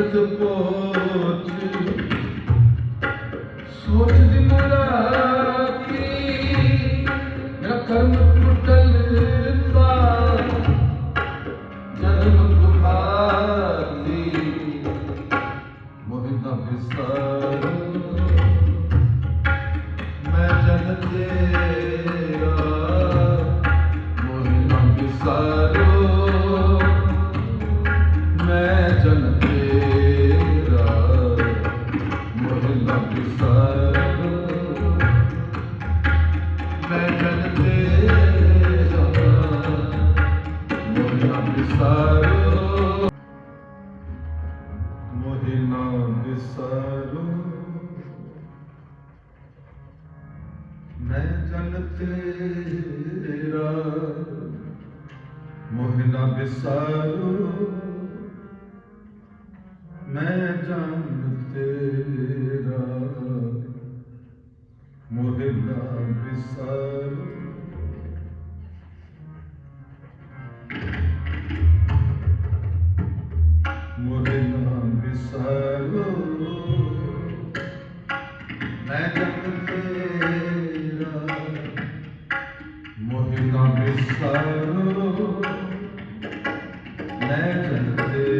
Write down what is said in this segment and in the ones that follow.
ਜਗਤ ਪੋਚ ਸੋਚ ਦੀ ਮੁਰਾਦੀ ਮੇਰਾ ਕਰਮ ਟੁੱਟਲ ਪਾ ਜਨਮ ਦੁਖਾਦੀ ਮੋਹਿਨਾ ਵਿਸਾਰ ਮੈਂ ਜਨ ਤੇਰਾ ਮੋਹਿਨਾ ਵਿਸਾਰੋ ਮੈਂ ਜਨ ਤੇਰਾ ਮੈਂ ਜਨ ਤੇਰਾ ਮੋਹਿਨਾ ਵਿਸਾਰੋ ਮੋਹਿਨਾ ਵਿਸਾਰੋ ਮੋਹਿਨਾ ਵਿਸਾਰੋ ਮੈਂ ਜਨ ਤੇਰਾ ਮੋਹਿਨਾ ਵਿਸਾਰੋ ਮੈਂ ਜਨ ਤੇਰਾ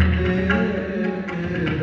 thế